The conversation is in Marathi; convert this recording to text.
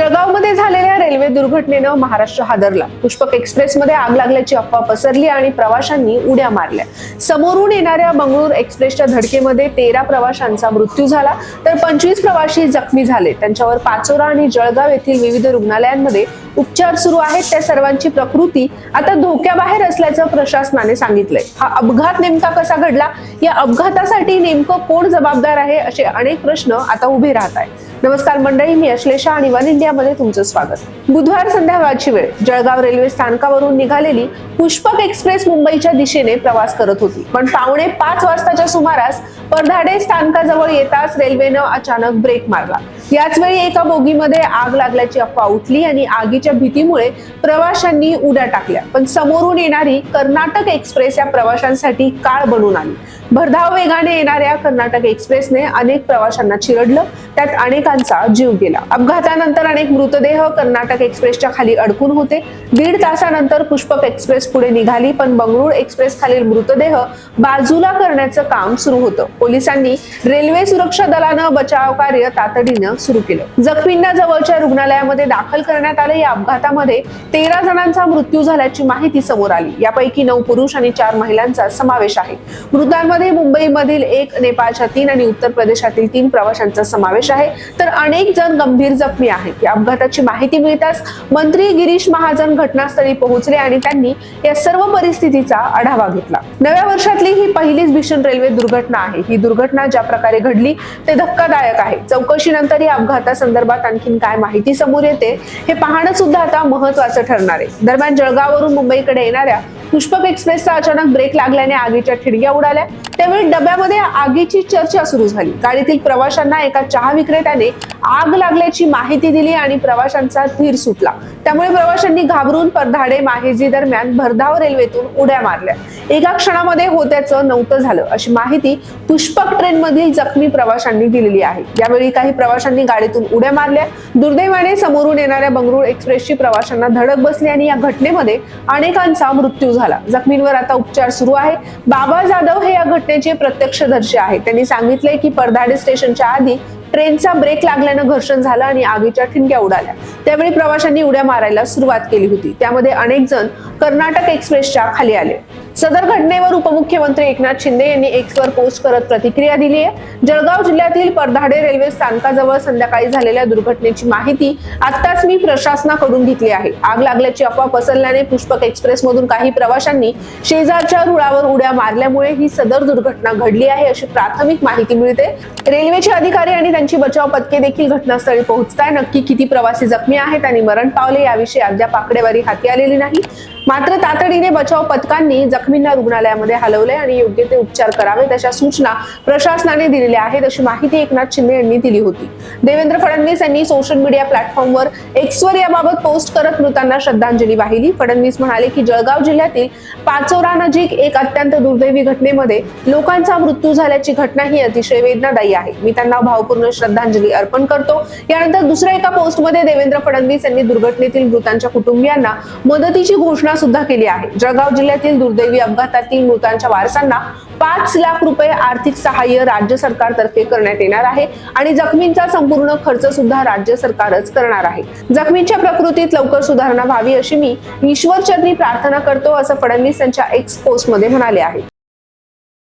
जळगावमध्ये झालेल्या रेल्वे दुर्घटनेनं महाराष्ट्र हादरला. पुष्पक एक्सप्रेसमध्ये आग लागल्याची अफवा पसरली आणि प्रवाशांनी उड्या मारल्या. समोरून येणाऱ्या बंगळूर एक्सप्रेसच्या धडकेमध्ये तेरा प्रवाशांचा मृत्यू झाला तर पंचवीस प्रवाशी जखमी झाले. त्यांच्यावर पाचोरा आणि जळगाव येथील विविध रुग्णालयांमध्ये उपचार सुरू आहेत. त्या सर्वांची प्रकृती आता धोक्याबाहेर असल्याचं प्रशासनाने सांगितलंय. हा अपघात नेमका कसा घडला? या अपघातासाठी नेमकं कोण जबाबदार आहे? असे अनेक प्रश्न आता उभे राहत आहेत. नमस्कार मंडळी मी अश्लेषा आणि वन इंडियामध्ये तुमचं स्वागत. बुधवार संध्याकाळची वेळ. जळगाव रेल्वे स्थानकावरून निघालेली पुष्पक एक्सप्रेस मुंबईच्या दिशेने प्रवास करत होती. पण पावणे पाच वाजताच्या सुमारास परधाडे स्थानकाजवळ येताच रेल्वेनं अचानक ब्रेक मारला. याच वेळी एका बोगीमध्ये आग लागल्याची अफवा उठली आणि आगीच्या भीतीमुळे प्रवाशांनी उड्या टाकल्या. पण समोरून येणारी कर्नाटक एक्सप्रेस या प्रवाशांसाठी काळ बनून आली. भरधाव वेगाने येणाऱ्या कर्नाटक एक्सप्रेसने अनेक प्रवाशांना चिरडलं. त्यात अनेकांचा जीव गेला. अपघातानंतर अनेक मृतदेह कर्नाटक एक्सप्रेसच्या खाली अडकून होते. दीड तासानंतर पुष्पक एक्सप्रेस पुढे निघाली पण बंगळूर एक्सप्रेस खालील मृतदेह बाजूला करण्याचं काम सुरू होतं. पोलिसांनी रेल्वे सुरक्षा दलानं बचाव कार्य तातडीनं सुरू केलं. जखमींना जवळच्या रुग्णालयामध्ये दाखल करण्यात आले. या अपघातामध्ये तेरा जणांचा मृत्यू झाल्याची माहिती समोर आली. यापैकी नऊ पुरुष आणि चार महिलांचा समावेश आहे. मृतांमध्ये मुंबईमधील एक नेपाळच्या तीन आणि उत्तर प्रदेशातील तीन प्रवाशांचा समावेश आहे. तर अनेक जण गंभीर जखमी आहेत. या अपघाताची माहिती मिळताच मंत्री गिरीश महाजन घटनास्थळी पोहोचले आणि त्यांनी या सर्व परिस्थितीचा आढावा घेतला. नव्या वर्षातली ही पहिलीच भीषण रेल्वे दुर्घटना आहे. ही दुर्घटना ज्या प्रकारे घडली ते धक्कादायक आहे. चौकशीनंतर या अपघातासंदर्भात आणखीन काय माहिती समोर येते हे पाहणं सुद्धा आता महत्वाचं ठरणार आहे. दरम्यान जळगाववरून मुंबईकडे येणाऱ्या पुष्पक एक्सप्रेसचा अचानक ब्रेक लागल्याने आगीच्या ठिडग्या उडाल्या. त्यावेळी डब्यामध्ये आगीची चर्चा सुरू झाली. गाडीतील प्रवाशांना एका चहा विक्रेत्याने आग लागल्याची माहिती दिली आणि प्रवाशांचा धीर सुटला. त्यामुळे प्रवाशांनी घाबरून परधाडे माहेजी दरम्यान भरधाव रेल्वेतून उड्या मारल्या. एका क्षणामध्ये होत्याचं नव्हतं झालं अशी माहिती पुष्पक ट्रेन मधील जखमी प्रवाशांनी दिलेली आहे. यावेळी काही प्रवाशांनी गाडीतून उड्या मारल्या. दुर्दैवाने समोरून येणाऱ्या बंगळूर एक्सप्रेसची प्रवाशांना धडक बसली आणि या घटनेमध्ये अनेकांचा मृत्यू झाला. जखमींवर आता उपचार सुरू आहे. बाबा जाधव हे या घटनेचे प्रत्यक्षदर्शी आहेत. त्यांनी सांगितले की परधाडे स्टेशनच्या आधी ट्रेनचा ब्रेक लागल्यानं घर्षण झालं आणि आगीच्या ठिणग्या उडाल्या. त्यावेळी प्रवाशांनी उड्या मारायला सुरुवात केली होती. त्यामध्ये अनेक जण कर्नाटक एक्सप्रेसच्या खाली आले. सदर घटनेवर उपमुख्यमंत्री एकनाथ शिंदे यांनी एक्सवर पोस्ट करत प्रतिक्रिया दिली आहे. जळगाव जिल्ह्यातील परधाडे रेल्वे स्थानकाजवळ संध्याकाळी झालेल्या दुर्घटनेची माहिती आत्ताच मी प्रशासनाकडून घेतली आहे. आग लागल्याची अफवा पसरल्याने पुष्पक एक्सप्रेस मधून काही प्रवाशांनी शेजारच्या रुळावर उड्या मारल्यामुळे ही सदर दुर्घटना घडली आहे अशी प्राथमिक माहिती मिळते. रेल्वेचे अधिकारी आणि त्यांची बचाव पथके देखील घटनास्थळी पोहोचताय. नक्की किती प्रवासी जखमी आहेत आणि मरण पावले याविषयी अद्याप आकडेवारी हाती आलेली नाही. मात्र तातडीने बचाव पथकांनी जखमींना रुग्णालयामध्ये हलवले आणि योग्य ते उपचार करावेत अशा सूचना प्रशासनाने दिलेल्या आहेत. अशी माहिती एकनाथ शिंदे यांनी दिली होती. देवेंद्र फडणवीस यांनी सोशल मीडिया प्लॅटफॉर्मवर एक्सवर याबाबत पोस्ट करत मृतांना श्रद्धांजली वाहिली. फडणवीस म्हणाले की जळगाव जिल्ह्यातील पाचोरा नजीक एक अत्यंत दुर्दैवी घटनेमध्ये लोकांचा मृत्यू झाल्याची घटना ही अतिशय वेदनादायी आहे. मी त्यांना भावपूर्ण श्रद्धांजली अर्पण करतो. यानंतर दुसऱ्या एका पोस्टमध्ये देवेंद्र फडणवीस यांनी दुर्घटनेतील मृतांच्या कुटुंबियांना मदतीची घोषणा घोषणा सुद्धा केली आहे. जळगाव जिल्ह्यातील दुर्दैवी अपघातातील मृतांच्या वारसांना पाच लाख रुपये आर्थिक सहाय्य राज्य सरकारतर्फे करण्यात येणार आहे आणि जखमींचा संपूर्ण खर्च सुद्धा राज्य सरकारच करणार आहे. जखमींच्या प्रकृतीत लवकर सुधारणा व्हावी अशी मी ईश्वरचरणी प्रार्थना करतो असं फडणवीस यांच्या एक्स पोस्टमध्ये म्हणाले आहे.